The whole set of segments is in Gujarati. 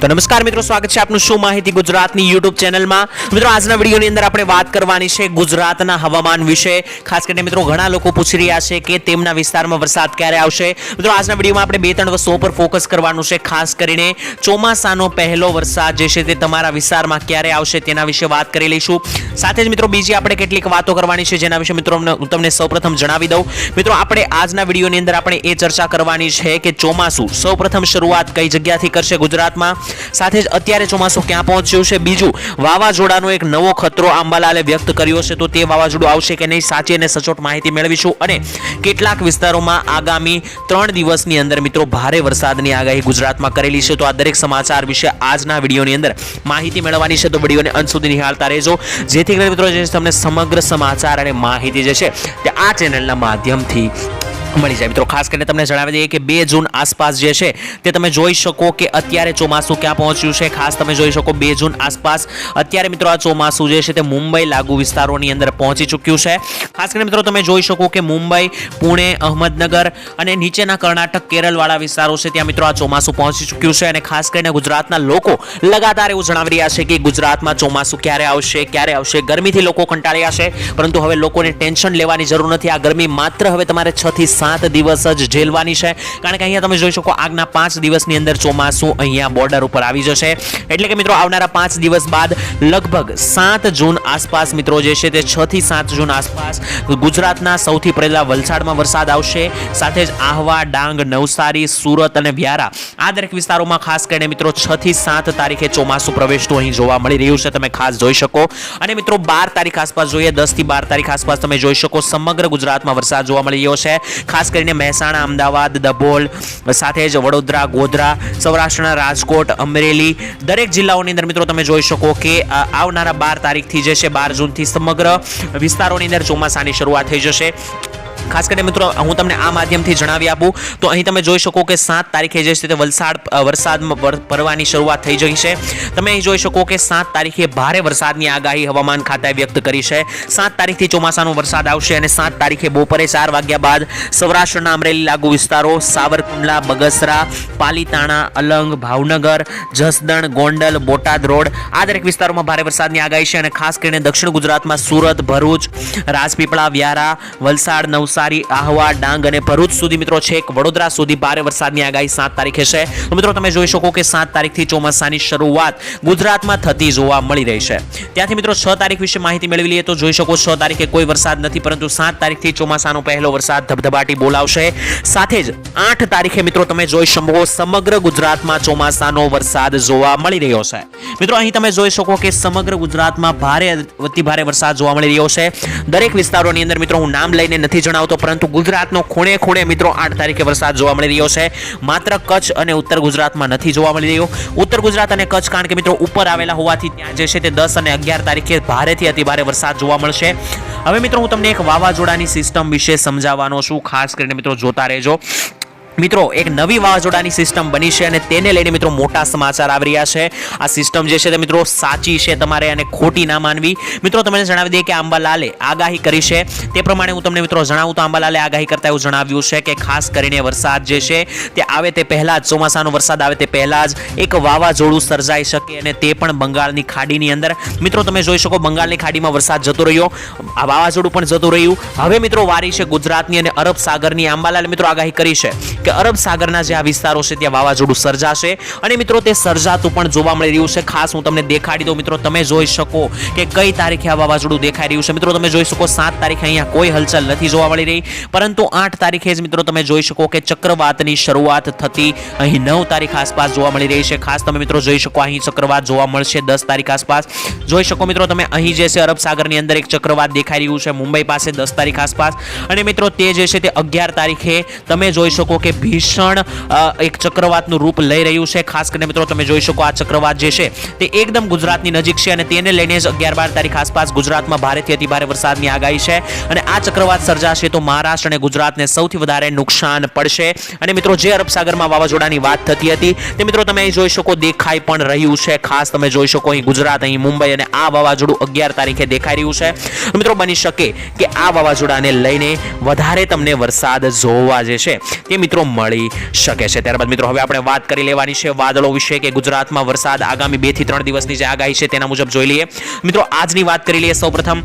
તો નમસ્કાર મિત્રો, સ્વાગત છે આપનું શું માહિતી ગુજરાતની યુટ્યુબ ચેનલમાં? મિત્રો, આજના વિડીયોની અંદર આપણે વાત કરવાની છે ગુજરાતના હવામાન વિશે. ખાસ કરીને મિત્રો, ઘણા લોકો પૂછી રહ્યા છે કે તેમના વિસ્તારમાં વરસાદ ક્યારે આવશે. મિત્રો, આજના વિડીયોમાં આપણે બે ત્રણ વસ્તુઓ પર ફોકસ કરવાનું છે. ખાસ કરીને ચોમાસાનો પહેલો વરસાદ જે છે તે તમારા વિસ્તારમાં ક્યારે આવશે તેના વિશે વાત કરી લઈશું. સાથે જ મિત્રો, બીજી આપણે કેટલીક વાતો કરવાની છે જેના વિશે મિત્રો, હું તમને સૌપ્રથમ જણાવી દઉં. મિત્રો, આપણે આજના વિડીયોની અંદર આપણે એ ચર્ચા કરવાની છે કે ચોમાસું સૌપ્રથમ શરૂઆત કઈ જગ્યાથી કરશે ગુજરાતમાં? સાથે જ અત્યારે ચોમાસું ક્યાં પહોંચ્યું છે? બીજું, વાવાઝોડાનો એક નવો ખતરો આંબાલાલે વ્યક્ત કર્યો છે. તો તે વાવાઝોડું આવશે કે નહીં સાચી અને સચોટ માહિતી મેળવીશું. અને કેટલાક વિસ્તારોમાં આગામી ત્રણ દિવસની અંદર મિત્રો ભારે વરસાદની આગાહી ગુજરાતમાં કરેલી છે. તો આ દરેક સમાચાર વિશે આજના વિડીયોની અંદર માહિતી મેળવવાની છે. તો વિડીયોને અંત સુધી નિહાળતા રહેજો. જેથી કરીને મિત્રો જે તમને સમગ્ર સમાચાર અને માહિતી જે છે તે આ ચેનલના માધ્યમથી મળી જાય. મિત્રો, ખાસ કરીને તમને જણાવી દઈએ કે બે જૂન આસપાસ જે છે, તે તમે જોઈ શકો કે અત્યારે ચોમાસું ક્યાં પહોંચ્યું છે. ખાસ તમે જોઈ શકો બે જૂન આસપાસ અત્યારે મિત્રો આ ચોમાસું જે છે, તે મુંબઈ લાગુ વિસ્તારોની અંદર પહોંચી ચૂક્યું છે. ખાસ કરીને મિત્રો તમે જોઈ શકો કે મુંબઈ, પુણે, અહમદનગર અને નીચેના કર્ણાટક, કેરળવાળા વિસ્તારો છે, ત્યાં મિત્રો આ ચોમાસું પહોંચી ચૂક્યું છે અને ખાસ કરીને ગુજરાતના લોકો લગાતાર એવું જણાવી રહ્યા છે કે ગુજરાતમાં ચોમાસું ક્યારે આવશે ક્યારે આવશે? ગરમીથી લોકો કંટાળ્યા છે, પરંતુ હવે લોકોને ટેન્શન લેવાની જરૂર નથી. આ ગરમી માત્ર હવે તમારે છ થી સાત દિવસ જ ઝેલવાની છે. કારણ કે અહીંયા તમે જોઈ શકો આગના પાંચ દિવસની અંદર ચોમાસું અહીંયા બોર્ડર ઉપર આવી જશે. એટલે કે મિત્રો, આવનારા પાંચ દિવસ બાદ લગભગ સાત જૂન આસપાસ મિત્રો જે છે તે છ થી સાત જૂન આસપાસ ગુજરાતના સૌથી પહેલા વલસાડમાં વરસાદ આવશે. સાથે જ આહવા, ડાંગ, નવસારી, સુરત અને વ્યારા આ દરેક વિસ્તારોમાં ખાસ કરીને મિત્રો છ થી સાત તારીખે ચોમાસું પ્રવેશતું અહીં જોવા મળી રહ્યું છે. તમે ખાસ જોઈ શકો. અને મિત્રો, બાર તારીખ આસપાસ જોઈએ, દસથી બાર તારીખ આસપાસ તમે જોઈ શકો સમગ્ર ગુજરાતમાં વરસાદ જોવા મળી રહ્યો છે. ખાસ કરીને મહેસાણા, અમદાવાદ દબોલ સાથે જ વડોદરા, ગોધરા, સૌરાષ્ટ્રના રાજકોટ, અમરેલી, દરેક જિલ્લાઓની અંદર મિત્રો તમે જોઈ શકો કે આવનારા બાર તારીખથી જે છે, બાર જૂનથી સમગ્ર વિસ્તારોની અંદર ચોમાસાની શરૂઆત થઈ જશે. ખાસ કરીને મિત્રો, હું તમને આ માધ્યમથી જણાવી આપું. તો અહીં તમે જોઈ શકો કે સાત તારીખે જે છે તે વલસાડ વરસાદમાં વર- પડવાની શરૂઆત થઈ જઈ છે. તમે અહીં જોઈ શકો કે સાત તારીખે ભારે વરસાદની આગાહી હવામાન ખાતાએ વ્યક્ત કરી છે. સાત તારીખથી ચોમાસાનો વરસાદ આવશે અને સાત તારીખે બપોરે ચાર વાગ્યા બાદ સૌરાષ્ટ્રના અમરેલી લાગુ વિસ્તારો, સાવરકુંડલા, બગસરા, પાલીતાણા, અલંગ, ભાવનગર, જસદણ, ગોંડલ, બોટાદ રોડ આ દરેક વિસ્તારોમાં ભારે વરસાદની આગાહી છે અને ખાસ કરીને દક્ષિણ ગુજરાતમાં સુરત, ભરૂચ, રાજપીપળા, વ્યારા, વલસાડ નવસારી આહવા, ડાંગ અને ભરૂચ સુધી મિત્રો છેક વડોદરા સુધી ભારે વરસાદની આગાહી સાત તારીખે છે. તો મિત્રો તમે જોઈ શકો કે સાત તારીખથી ચોમાસાની શરૂઆત ગુજરાતમાં થતી જોવા મળી રહી છે. ત્યાંથી મિત્રો છ તારીખ વિશે માહિતી મેળવી લઈએ તો જોઈ શકો છ તારીખે કોઈ વરસાદ નથી, પરંતુ સાત તારીખથી ચોમાસાનો પહેલો વરસાદ ધબધબાટી બોલાવશે. સાથે જ આઠ તારીખે મિત્રો તમે જોઈ શકો સમગ્ર ગુજરાતમાં ચોમાસાનો વરસાદ જોવા મળી રહ્યો છે. મિત્રો અહીં તમે જોઈ શકો કે સમગ્ર ગુજરાતમાં ભારે અતિ ભારે વરસાદ જોવા મળી રહ્યો છે. દરેક વિસ્તારોની અંદર મિત્રો હું નામ લઈને નથી જણાવતો પરંતુ ગુજરાતનો ખૂણે ખૂણે મિત્રો આઠ તારીખે વરસાદ જોવા મળી રહ્યો છે. માત્ર કચ્છ અને ઉત્તર ગુજરાતમાં નથી જોવા મળી રહ્યો. ઉત્તર ગુજરાત અને કચ્છ કારણ કે મિત્રો ઉપર આવેલા હોવાથી ત્યાં જે છે તે દસ અને અગિયાર તારીખે ભારેથી અતિ ભારે વરસાદ જોવા મળશે. હવે મિત્રો હું તમને એક વાવાઝોડાની સિસ્ટમ વિશે સમજાવવાનો છું. ખાસ કરીને મિત્રો જોતા રહેજો. મિત્રો, એક નવી વાવાઝોડાની સિસ્ટમ બની છે અને તેને લઈને મિત્રો મોટા સમાચાર આવી રહ્યા છે. આ સિસ્ટમ જે છે તે મિત્રો સાચી છે તમારે અને ખોટી ના માનવી. મિત્રો, તમને જણાવી દઈએ કે આંબાલાલે આગાહી કરી છે. તે પ્રમાણે હું તમને મિત્રો જણાવું તો આંબાલાલે આગાહી કરતા એવું જણાવ્યું છે કે ખાસ કરીને વરસાદ જે છે તે આવે તે પહેલાં જ, ચોમાસાનો વરસાદ આવે તે પહેલાં જ એક વાવાઝોડું સર્જાઈ શકે અને તે પણ બંગાળની ખાડીની અંદર. મિત્રો, તમે જોઈ શકો બંગાળની ખાડીમાં વરસાદ જતો રહ્યો. આ વાવાઝોડું પણ જતું રહ્યું. હવે મિત્રો વારી છે ગુજરાતની અને અરબ સાગરની. આંબાલાલે મિત્રો આગાહી કરી છે કે અરબ સાગરના જે આ વિસ્તારો છે ત્યાં વાવાઝોડું સર્જાશે. અને મિત્રો તે સર્જાતું પણ જોવા મળી રહ્યું છે. ખાસ હું તમને દેખાડી દઉં. મિત્રો તમે જોઈ શકો કે કઈ તારીખે આ વાવાઝોડું દેખાઈ રહ્યું છે. મિત્રો તમે જોઈ શકો સાત તારીખે અહીંયા કોઈ હલચલ નથી જોવા મળી રહી. પરંતુ આઠ તારીખે જ મિત્રો તમે જોઈ શકો કે ચક્રવાતની શરૂઆત થતી અહીં નવ તારીખ આસપાસ જોવા મળી રહી છે. ખાસ તમે મિત્રો જોઈ શકો અહીં ચક્રવાત જોવા મળશે દસ તારીખ આસપાસ. જોઈ શકો મિત્રો તમે અહીં જે છે અરબ સાગરની અંદર એક ચક્રવાત દેખાઈ રહ્યું છે. મુંબઈ પાસે દસ તારીખ આસપાસ. અને મિત્રો તે જે છે તે અગિયાર તારીખે તમે જોઈ શકો કે ભીષણ એક ચક્રવાતનું રૂપ લઈ રહ્યું છે. ખાસ કરીને મિત્રો તમે જોઈ શકો આ ચક્રવાત જે છે તે એકદમ ગુજરાતની નજીક છે અને તેને લઈને જ અગિયાર બાર તારીખ આસપાસ ગુજરાતમાં ભારેથી અતિભારે વરસાદની આગાહી છે. અને આ ચક્રવાત સર્જાશે તો મહારાષ્ટ્ર અને ગુજરાતને સૌથી વધારે નુકસાન પડશે. અને મિત્રો જે અરબ સાગરમાં વાવાઝોડાની વાત થતી હતી તે મિત્રો તમે અહીં જોઈ શકો દેખાઈ પણ રહ્યું છે. ખાસ તમે જોઈ શકો અહીં ગુજરાત, અહીં મુંબઈ અને આ વાવાઝોડું અગિયાર તારીખે દેખાઈ રહ્યું છે. મિત્રો બની શકે કે આ વાવાઝોડાને લઈને વધારે તમને વરસાદ જોવા જે છે તે મિત્રો મિત્રો મળી શકે છે. ત્યારબાદ મિત્રો હવે આપણે વાત કરી લેવાની છે વાદળો વિશે કે ગુજરાતમાં વરસાદ આગામી બેથી ત્રણ દિવસની જે આગાહી છે તેના મુજબ જોઈ લઈએ. મિત્રો આજની વાત કરી લઈએ સૌપ્રથમ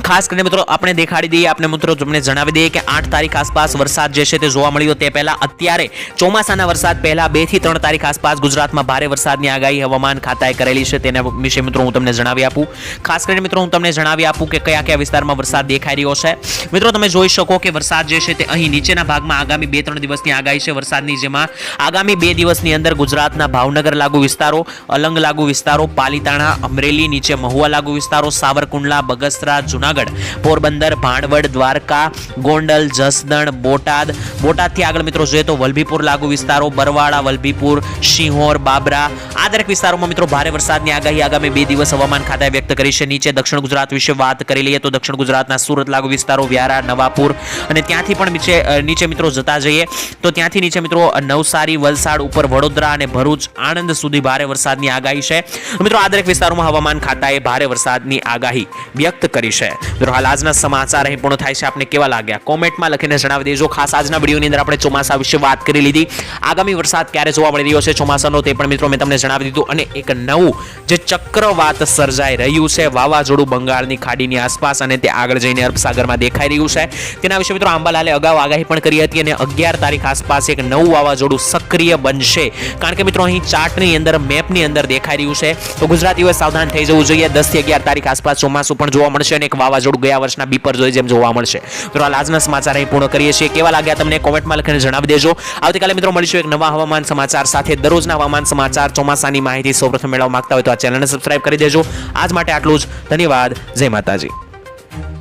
ખાસ કરીને મિત્રો, આપણે દેખાડી દઈએ આપણે મિત્રો તમને જણાવી દઈએ કે આઠ તારીખ આસપાસ વરસાદ જે છે તે જોવા મળ્યો. તે પહેલાં અત્યારે ચોમાસાના વરસાદ પહેલાં બેથી ત્રણ તારીખ આસપાસ ગુજરાતમાં ભારે વરસાદની આગાહી હવામાન ખાતાએ કરેલી છે. તેના વિશે મિત્રો હું તમને જણાવી આપું. ખાસ કરીને મિત્રો હું તમને જણાવી આપું કે કયા કયા વિસ્તારમાં વરસાદ દેખાઈ રહ્યો છે. મિત્રો, તમે જોઈ શકો કે વરસાદ જે છે તે અહીં નીચેના ભાગમાં આગામી બે ત્રણ દિવસની આગાહી છે વરસાદની, જેમાં આગામી બે દિવસની અંદર ગુજરાતના ભાવનગર લાગુ વિસ્તારો, અલંગ લાગુ વિસ્તારો, પાલીતાણા, અમરેલી, નીચે મહુવા લાગુ વિસ્તારો, સાવરકુંડલા, બગસરા જુનાગઢ, પોરબંદર, ભાણવડ, દ્વારકા, ગોંડલ, જસદણ, બોટાદ. બોટાદથી આગળ મિત્રો જોઈએ તો વલભીપુર લાગુ વિસ્તારો, બરવાળા, વલભીપુર સિંહોર બાબરા. આ દરેક વિસ્તારોમાં મિત્રો ભારે વરસાદની આગાહી આગામી બે દિવસ હવામાન ખાતાએ વ્યક્ત કરી છે. નીચે દક્ષિણ ગુજરાત વિશે વાત કરી લઈએ તો દક્ષિણ ગુજરાતના સુરત લાગુ વિસ્તારો, વ્યારા, નવાપુર અને ત્યાંથી પણ નીચે નીચે મિત્રો જતા જઈએ તો ત્યાંથી નીચે મિત્રો નવસારી, વલસાડ ઉપર વડોદરા અને ભરૂચ આણંદ સુધી ભારે વરસાદની આગાહી છે. મિત્રો આ દરેક વિસ્તારોમાં હવામાન ખાતાએ ભારે વરસાદની આગાહી વ્યક્ત કરી છે. મિત્રો, હાલ આજના સમાચાર અહીં પૂર્ણ થાય છે. આપને કેવા લાગ્યા? કોમેન્ટમાં લખીને જણાવી દેજો. ખાસ આજના વિડીયોની અંદર આપણે ચોમાસા વિશે વાત કરી લીધી. આગામી વરસાદ ક્યારે જોવા મળી રહ્યો છે ચોમાસાનો તે પણ મિત્રો મેં તમને જણાવી દીધું. અને એક નવું જે ચક્રવાત સર્જાઈ રહ્યું છે, વાવાઝોડું બંગાળની ખાડીની આસપાસ અને તે આગળ જઈને અરબસાગરમાં દેખાઈ રહ્યું છે. તેના વિશે મિત્રો આંબાલાલે અગાઉ આગાહી પણ કરી હતી અને અગિયાર તારીખ આસપાસ એક નવું વાવાઝોડું સક્રિય બનશે. કારણ કે મિત્રો અહીં ચાર્ટની અંદર, મેપની અંદર દેખાઈ રહ્યું છે. તો ગુજરાતીઓએ સાવધાન થઈ જવું જોઈએ. દસથી અગિયાર તારીખ આસપાસ ચોમાસું પણ જોવા મળશે અને એક વાવાઝોડું ગયા વર્ષના બીપર જોઈ જેમ જોવા મળશે. તો હાલ આજના સમાચાર અહીં પૂર્ણ કરીએ છીએ. કેવા લાગ્યા તમને કોમેન્ટમાં લખીને જણાવી દેજો. આવતીકાલે મિત્રો મળીશું એક નવા હવામાન સમાચાર સાથે. દરરોજના હવામાન સમાચાર, ચોમાસાની માહિતી સૌપ્રથમ મેળવવા માંગતા હોય તો આ ચેનલને સબસ્ક્રાઇબ કરી દેજો. આજ માટે આટલું જ. ધન્યવાદ. જય માતાજી.